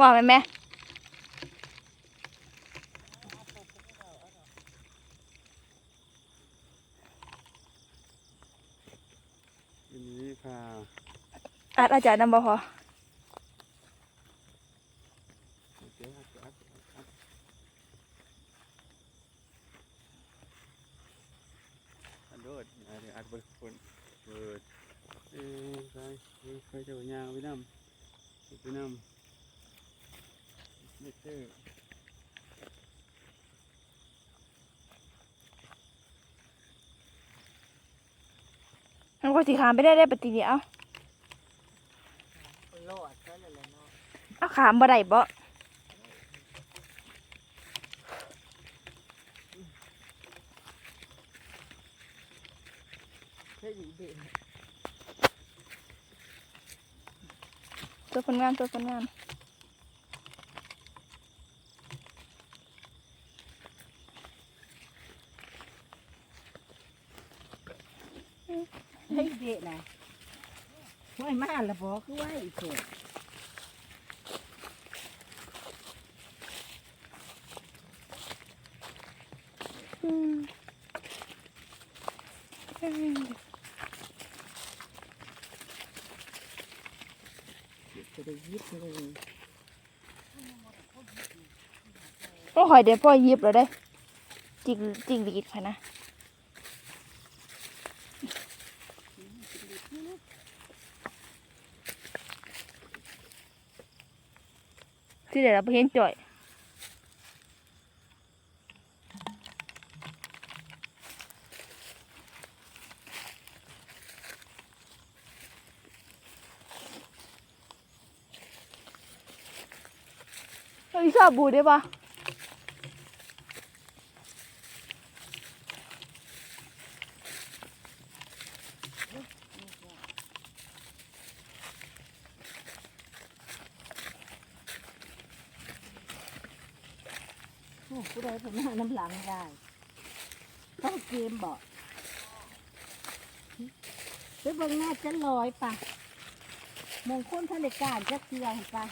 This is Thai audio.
ว่าไหมแม่อันนี้ค่ะอัดอาจารย์นำบ่พอเดี๋ยวอัดอัดอัดอัดอัดโดดอัดอัดเบิดคนเบิดเอ้ยไปเอ้ยไปเจ้าย่างไปนำไปนำเม็ดเตอร์มันก็สิขามไปได้ได้ปฏิเดียวโลดซะเลยแหละเนาะเอาขามบ่ได้บ่เธออยู่เด่น ตัวผลงานตัวผลงาน เฮ้ยเด่นนะห้วยมาละบอกคือว่าอีกคนอืมอืมจะได้ยิบเลยโอ้หอยเดี๋ยวพ่อหยิบแล้วได้จิกจิกดีดค่ะนะ ที่เดี๋ยวเราไปเห็นจ่อยเฮ้ยชอบบูได้ปะ โอ้ผู้ใดผมมาน้ำหลังได้ต้องเกมบอกไปเบิ่งหน้าจะลอยปะมงคลทะเลการจะเกี่ยวเห็นปะ